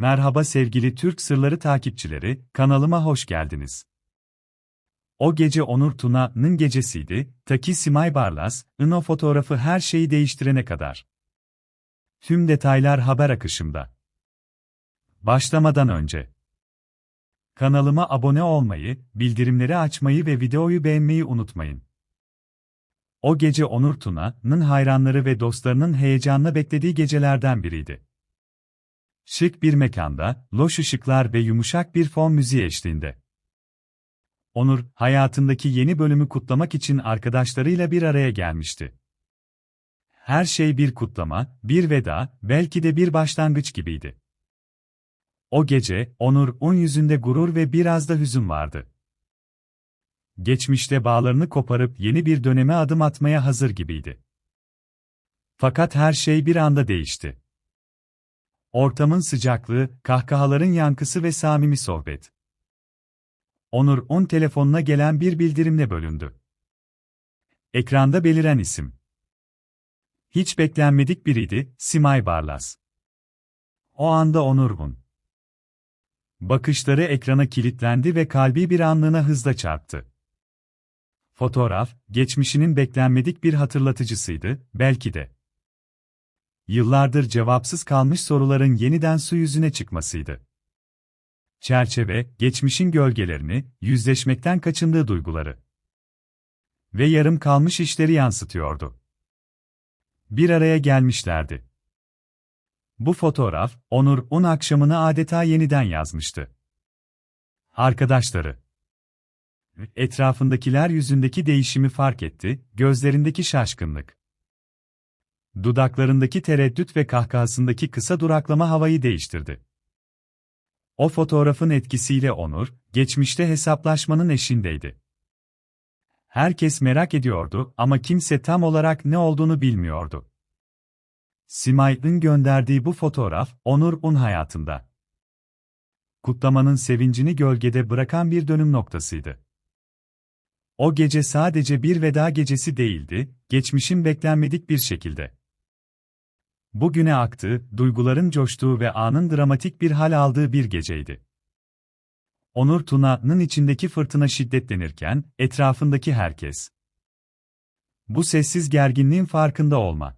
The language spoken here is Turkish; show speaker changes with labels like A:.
A: Merhaba sevgili Türk Sırları takipçileri, kanalıma hoş geldiniz. O gece Onur Tuna'nın gecesiydi, Taki Simay Barlas'ın o fotoğrafı her şeyi değiştirene kadar. Tüm detaylar haber akışımda. Başlamadan önce. Kanalıma abone olmayı, bildirimleri açmayı ve videoyu beğenmeyi unutmayın. O gece Onur Tuna'nın hayranları ve dostlarının heyecanla beklediği gecelerden biriydi. Şık bir mekanda, loş ışıklar ve yumuşak bir fon müziği eşliğinde. Onur, hayatındaki yeni bölümü kutlamak için arkadaşlarıyla bir araya gelmişti. Her şey bir kutlama, bir veda, belki de bir başlangıç gibiydi. O gece, Onur'un yüzünde gurur ve biraz da hüzün vardı. Geçmişte bağlarını koparıp yeni bir döneme adım atmaya hazır gibiydi. Fakat her şey bir anda değişti. Ortamın sıcaklığı, kahkahaların yankısı ve samimi sohbet. Onur, on telefonuna gelen bir bildirimle bölündü. Ekranda beliren isim. Hiç beklenmedik biriydi, Simay Barlas. O anda Onur'un. Bakışları ekrana kilitlendi ve kalbi bir anlığına hızla çarptı. Fotoğraf, geçmişinin beklenmedik bir hatırlatıcısıydı, belki de. Yıllardır cevapsız kalmış soruların yeniden su yüzüne çıkmasıydı. Çerçeve, geçmişin gölgelerini, yüzleşmekten kaçındığı duyguları ve yarım kalmış işleri yansıtıyordu. Bir araya gelmişlerdi. Bu fotoğraf, Onur'un akşamını adeta yeniden yazmıştı. Arkadaşları Etrafındakiler yüzündeki değişimi fark etti, gözlerindeki şaşkınlık. Dudaklarındaki tereddüt ve kahkahasındaki kısa duraklama havayı değiştirdi. O fotoğrafın etkisiyle Onur, geçmişte hesaplaşmanın eşindeydi. Herkes merak ediyordu ama kimse tam olarak ne olduğunu bilmiyordu. Simay'ın gönderdiği bu fotoğraf, Onur'un hayatında. Kutlamanın sevincini gölgede bırakan bir dönüm noktasıydı. O gece sadece bir veda gecesi değildi, geçmişin beklenmedik bir şekilde. Bugüne aktı, duyguların coştuğu ve anın dramatik bir hal aldığı bir geceydi. Onur Tuna'nın içindeki fırtına şiddetlenirken, etrafındaki herkes. Bu sessiz gerginliğin farkında olma.